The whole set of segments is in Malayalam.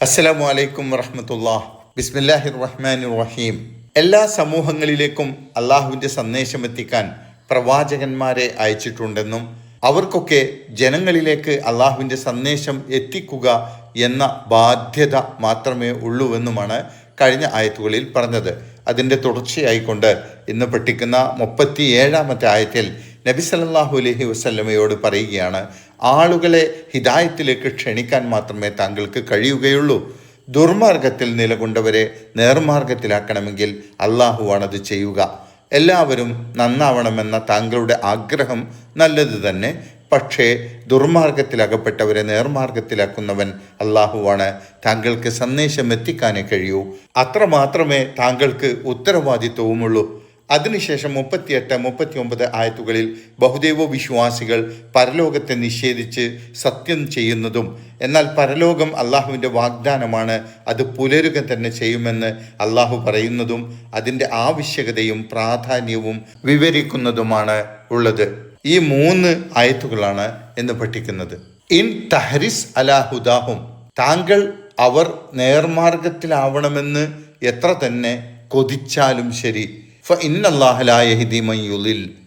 അസ്സലാമു അലൈക്കും വറഹമത്തുള്ള ബിസ്മില്ലാഹിർ റഹ്മാൻ റഹീം എല്ലാ സമൂഹങ്ങളിലേക്കും അള്ളാഹുവിന്റെ സന്ദേശം എത്തിക്കാൻ പ്രവാചകന്മാരെ അയച്ചിട്ടുണ്ടെന്നും അവർക്കൊക്കെ ജനങ്ങളിലേക്ക് അള്ളാഹുവിന്റെ സന്ദേശം എത്തിക്കുക എന്ന ബാധ്യത മാത്രമേ ഉള്ളൂവെന്നുമാണ് കഴിഞ്ഞ ആയത്തുകളിൽ പറഞ്ഞത്. അതിന്റെ തുടർച്ചയായിക്കൊണ്ട് ഇന്ന് പഠിക്കുന്ന മുപ്പത്തി ഏഴാമത്തെ ആയത്തിൽ നബി സല്ലല്ലാഹു അലഹി വസല്ലമയോട് പറയുകയാണ് ആളുകളെ ഹിതായത്തിലേക്ക് ക്ഷണിക്കാൻ മാത്രമേ താങ്കൾക്ക് കഴിയുകയുള്ളൂ. ദുർമാർഗത്തിൽ നിലകൊണ്ടവരെ നേർമാർഗത്തിലാക്കണമെങ്കിൽ അള്ളാഹുവാണത് ചെയ്യുക. എല്ലാവരും നന്നാവണമെന്ന താങ്കളുടെ ആഗ്രഹം നല്ലത് തന്നെ. പക്ഷേ ദുർമാർഗത്തിലകപ്പെട്ടവരെ നേർമാർഗത്തിലാക്കുന്നവൻ അള്ളാഹുവാണ്. താങ്കൾക്ക് സന്ദേശം എത്തിക്കാനേ കഴിയൂ. അത്രമാത്രമേ താങ്കൾക്ക് ഉത്തരവാദിത്വവുമുള്ളൂ. അതിനുശേഷം മുപ്പത്തിയെട്ട് മുപ്പത്തി ഒമ്പത് ആയത്തുകളിൽ ബഹുദൈവ വിശ്വാസികൾ പരലോകത്തെ നിഷേധിച്ച് സത്യം ചെയ്യുന്നതും എന്നാൽ പരലോകം അള്ളാഹുവിന്റെ വാഗ്ദാനമാണ് അത് പുലരുക തന്നെ ചെയ്യുമെന്ന് അള്ളാഹു പറയുന്നതും അതിന്റെ ആവശ്യകതയും പ്രാധാന്യവും വിവരിക്കുന്നതുമാണ് ഉള്ളത്. ഈ മൂന്ന് ആയത്തുകളാണ് എന്ന് പഠിക്കുന്നത്. ഇൻ തഹരിസ് അലാഹുദാഹും താങ്കൾ അവർ നേർമാർഗത്തിലാവണമെന്ന് എത്ര തന്നെ കൊതിച്ചാലും ശരി.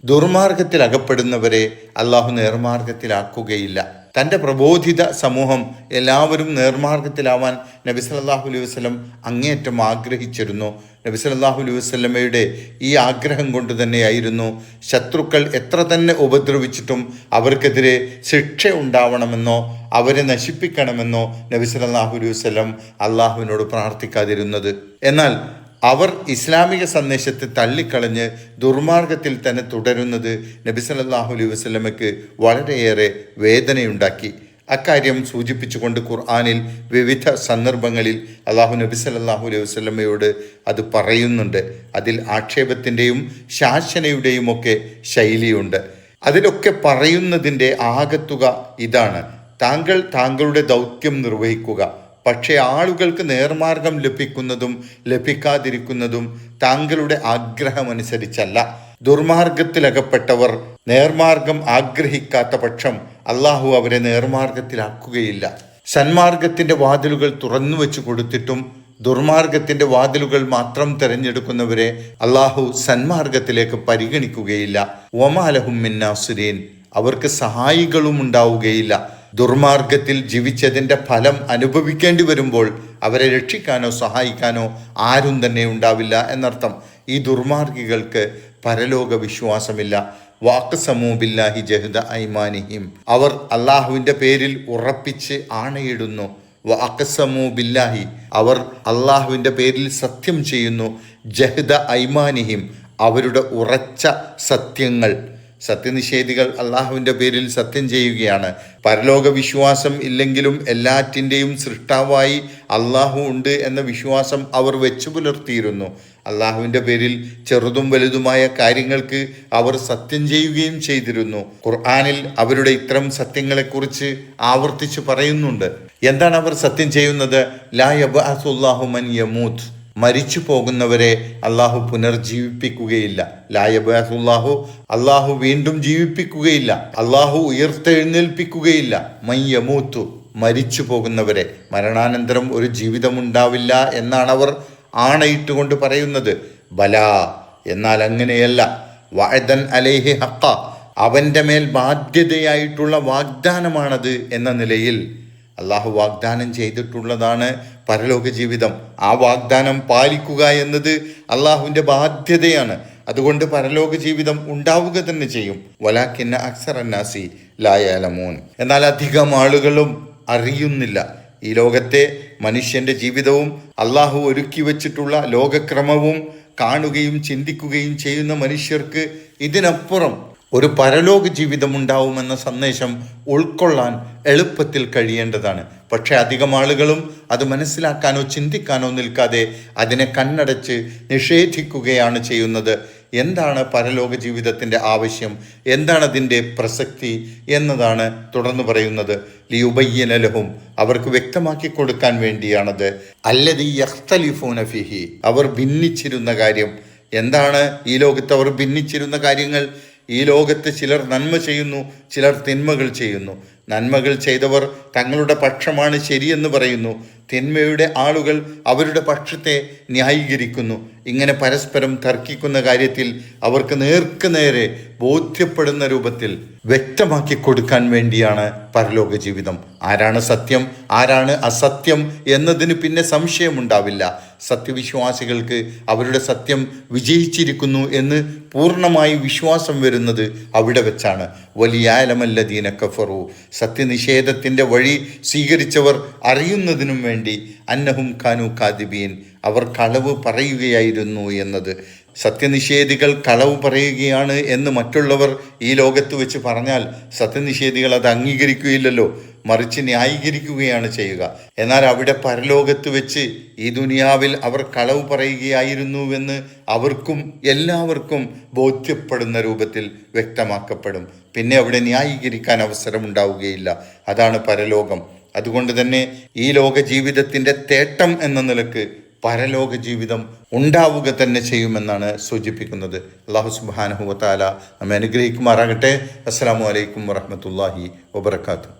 ദുർമാർഗത്തിൽ അകപ്പെടുന്നവരെ അള്ളാഹു നേർമാർഗത്തിലാക്കുകയില്ല. തന്റെ പ്രബോധിത സമൂഹം എല്ലാവരും നേർമാർഗത്തിലാവാൻ നബി സല്ലല്ലാഹു അലൈഹി വസ്ലം അങ്ങേയറ്റം ആഗ്രഹിച്ചിരുന്നു. നബി സല്ലല്ലാഹു അലൈഹി വസ്ലമയുടെ ഈ ആഗ്രഹം കൊണ്ട് തന്നെയായിരുന്നു ശത്രുക്കൾ എത്ര തന്നെ ഉപദ്രവിച്ചിട്ടും അവർക്കെതിരെ ശിക്ഷ ഉണ്ടാവണമെന്നോ അവരെ നശിപ്പിക്കണമെന്നോ നബി സല്ലല്ലാഹു അലൈഹി വസ്ലം അള്ളാഹുവിനോട് പ്രാർത്ഥിക്കാതിരുന്നത്. എന്നാൽ അവർ ഇസ്ലാമിക സന്ദേശത്തെ തള്ളിക്കളഞ്ഞ് ദുർമാർഗത്തിൽ തന്നെ തുടരുന്നത് നബി സല്ലല്ലാഹു അലൈഹി വസ്ലമയ്ക്ക് വളരെയേറെ വേദനയുണ്ടാക്കി. അക്കാര്യം സൂചിപ്പിച്ചുകൊണ്ട് ഖുർആാനിൽ വിവിധ സന്ദർഭങ്ങളിൽ അള്ളാഹു നബി സല്ലാഹു അലൈഹി വസ്ലമയോട് അത് പറയുന്നുണ്ട്. അതിൽ ആക്ഷേപത്തിന്റെയും ശാസനയുടെയും ഒക്കെ ശൈലിയുണ്ട്. അതിലൊക്കെ പറയുന്നതിന്റെ ആകത്തുക ഇതാണ്. താങ്കൾ താങ്കളുടെ ദൗത്യം നിർവഹിക്കുക. പക്ഷേ ആളുകൾക്ക് നേർമാർഗം ലഭിക്കുന്നതും ലഭിക്കാതിരിക്കുന്നതും താങ്കളുടെ ആഗ്രഹമനുസരിച്ചല്ല. ദുർമാർഗത്തിലകപ്പെട്ടവർ നേർമാർഗം ആഗ്രഹിക്കാത്ത പക്ഷം അള്ളാഹു അവരെ നേർമാർഗത്തിലാക്കുകയില്ല. സന്മാർഗത്തിന്റെ വാതിലുകൾ തുറന്നു വെച്ച് കൊടുത്തിട്ടും ദുർമാർഗത്തിന്റെ വാതിലുകൾ മാത്രം തിരഞ്ഞെടുക്കുന്നവരെ അള്ളാഹു സന്മാർഗത്തിലേക്ക് പരിഗണിക്കുകയില്ല. ഒമാലഹും മിന്നാസുരീൻ അവർക്ക് സഹായികളും ഉണ്ടാവുകയില്ല ദുർമാർഗത്തിൽ ജീവിച്ചതിന്റെ ഫലം അനുഭവിക്കേണ്ടി വരുമ്പോൾ അവരെ രക്ഷിക്കാനോ സഹായിക്കാനോ ആരും തന്നെ ഉണ്ടാവില്ല എന്നർത്ഥം. ഈ ദുർമാർഗികൾക്ക് പരലോക വിശ്വാസമില്ല. വാക്ക് സമൂബില്ലാഹി ജഹദ ഐമാനിഹിം. അവർ അള്ളാഹുവിന്റെ പേരിൽ ഉറപ്പിച്ച് ആണയിടുന്നു. വാക്കസമു ബില്ലാഹി. അവർ അള്ളാഹുവിന്റെ പേരിൽ സത്യം ചെയ്യുന്നു. ജഹദ ഐമാനിഹിം. അവരുടെ ഉറച്ച സത്യങ്ങൾ. സത്യനിഷേധികൾ അള്ളാഹുവിന്റെ പേരിൽ സത്യം ചെയ്യുകയാണ്. പരലോക വിശ്വാസം ഇല്ലെങ്കിലും എല്ലാറ്റിന്റെയും സൃഷ്ടാവായി അള്ളാഹു ഉണ്ട് എന്ന വിശ്വാസം അവർ വെച്ചു പുലർത്തിയിരുന്നു. അള്ളാഹുവിന്റെ പേരിൽ ചെറുതും വലുതുമായ കാര്യങ്ങൾക്ക് അവർ സത്യം ചെയ്യുകയും ചെയ്തിരുന്നു. ഖുർആാനിൽ അവരുടെ ഇത്തരം സത്യങ്ങളെക്കുറിച്ച് ആവർത്തിച്ച് പറയുന്നുണ്ട്. എന്താണ് അവർ സത്യം ചെയ്യുന്നത്? ലാ യബാസുല്ലാഹു മൻ യമൂത്ത്. മരിച്ചു പോകുന്നവരെ അള്ളാഹു പുനർജീവിപ്പിക്കുകയില്ല. ലായബാസുല്ലാഹു അള്ളാഹു വീണ്ടും ജീവിപ്പിക്കുകയില്ല. അള്ളാഹു ഉയർത്തെഴുന്നേൽപ്പിക്കുകയില്ല. മയ്യമൂത്തു മരിച്ചു പോകുന്നവരെ മരണാനന്തരം ഒരു ജീവിതമുണ്ടാവില്ല എന്നാണ് അവർ ആണയിട്ടുകൊണ്ട് പറയുന്നത്. ബല എന്നാൽ അങ്ങനെയല്ല. വഅദൻ അലേഹി ഹക്ക അവന്റെ മേൽ ബാധ്യതയായിട്ടുള്ള വാഗ്ദാനമാണത് എന്ന നിലയിൽ അള്ളാഹു വാഗ്ദാനം ചെയ്തിട്ടുള്ളതാണ് പരലോക ജീവിതം ആ വാഗ്ദാനം പാലിക്കുക എന്നത് അള്ളാഹുവിന്റെ ബാധ്യതയാണ്. അതുകൊണ്ട് പരലോക ജീവിതം ഉണ്ടാവുക തന്നെ ചെയ്യും. വലാക്കിന്ന അക്സറന്നാസി ലായാലമോൻ എന്നാൽ അധികം ആളുകളും അറിയുന്നില്ല. ഈ ലോകത്തെ മനുഷ്യന്റെ ജീവിതവും അള്ളാഹു ഒരുക്കി വച്ചിട്ടുള്ള ലോകക്രമവും കാണുകയും ചിന്തിക്കുകയും ചെയ്യുന്ന മനുഷ്യർക്ക് ഇതിനപ്പുറം ഒരു പരലോക ജീവിതം ഉണ്ടാവുമെന്ന സന്ദേശം ഉൾക്കൊള്ളാൻ എളുപ്പത്തിൽ കഴിയേണ്ടതാണ്. പക്ഷേ അധികം ആളുകളും അത് മനസ്സിലാക്കാനോ ചിന്തിക്കാനോ നിൽക്കാതെ അതിനെ കണ്ണടച്ച് നിഷേധിക്കുകയാണ് ചെയ്യുന്നത്. എന്താണ് പരലോക ജീവിതത്തിന്റെ ആവശ്യം? എന്താണ് അതിന്റെ പ്രസക്തി എന്നതാണ് തുടർന്ന് പറയുന്നത്. ലിയുബയ്യനലഹും അവർക്ക് വ്യക്തമാക്കി കൊടുക്കാൻ വേണ്ടിയാണത്. അല്ലതി യഖ്തലിഫൂന ഫിഹി. അവർ ഭിന്നിച്ചിരുന്ന കാര്യം. എന്താണ് ഈ ലോകത്ത് അവർ ഭിന്നിച്ചിരുന്ന കാര്യങ്ങൾ? ഈ ലോകത്ത് ചിലർ നന്മ ചെയ്യുന്നു ചിലർ തിന്മകൾ ചെയ്യുന്നു. നന്മകൾ ചെയ്തവർ തങ്ങളുടെ പക്ഷമാണ് ശരിയെന്ന് പറയുന്നു. തിന്മയുടെ ആളുകൾ അവരുടെ പക്ഷത്തെ ന്യായീകരിക്കുന്നു. ഇങ്ങനെ പരസ്പരം തർക്കിക്കുന്ന കാര്യത്തിൽ അവർക്ക് നേർക്ക് നേരെ ബോധ്യപ്പെടുന്ന രൂപത്തിൽ വ്യക്തമാക്കി കൊടുക്കാൻ വേണ്ടിയാണ് പരലോക ജീവിതം. ആരാണ് സത്യം? ആരാണ് അസത്യം? എന്നതിന് പിന്നെ സംശയമുണ്ടാവില്ല. സത്യവിശ്വാസികൾക്ക് അവരുടെ സത്യം വിജയിച്ചിരിക്കുന്നു എന്ന് പൂർണമായി വിശ്വാസം വരുന്നത് അവിടെ വെച്ചാണ്. വലിയാലമല്ല ദീനക്കഫറു സത്യനിഷേധത്തിന്റെ വഴി സ്വീകരിച്ചവർ അറിയുന്നതിനും വേണ്ടി അന്നഹും ഖാനു കാദിബീൻ അവർ കളവ് പറയുകയായിരുന്നു എന്നത്. സത്യനിഷേധികൾ കളവ് പറയുകയാണ് എന്ന് മറ്റുള്ളവർ ഈ ലോകത്ത് വെച്ച് പറഞ്ഞാൽ സത്യനിഷേധികൾ അത് അംഗീകരിക്കുകയില്ലല്ലോ. മറിച്ച് ന്യായീകരിക്കുകയാണ് ചെയ്യുക. എന്നാൽ അവിടെ പരലോകത്ത് വെച്ച് ഈ ദുനിയാവിൽ അവർ കളവ് പറയുകയായിരുന്നുവെന്ന് അവർക്കും എല്ലാവർക്കും ബോധ്യപ്പെടുന്ന രൂപത്തിൽ വ്യക്തമാക്കപ്പെടും. പിന്നെ അവിടെ ന്യായീകരിക്കാൻ അവസരമുണ്ടാവുകയില്ല. അതാണ് പരലോകം. അതുകൊണ്ട് തന്നെ ഈ ലോക ജീവിതത്തിന്റെ തേട്ടം എന്ന നിലയ്ക്ക് പരലോക ജീവിതം ഉണ്ടാവുക തന്നെ ചെയ്യുമെന്നാണ് സൂചിപ്പിക്കുന്നത്. അള്ളാഹു സുബാനഹുവത്താല നമ്മെ അനുഗ്രഹിക്കുമാറാകട്ടെ. അസ്സാം വലൈക്കും വറഹമത്തല്ലാഹി വബർക്കാത്തു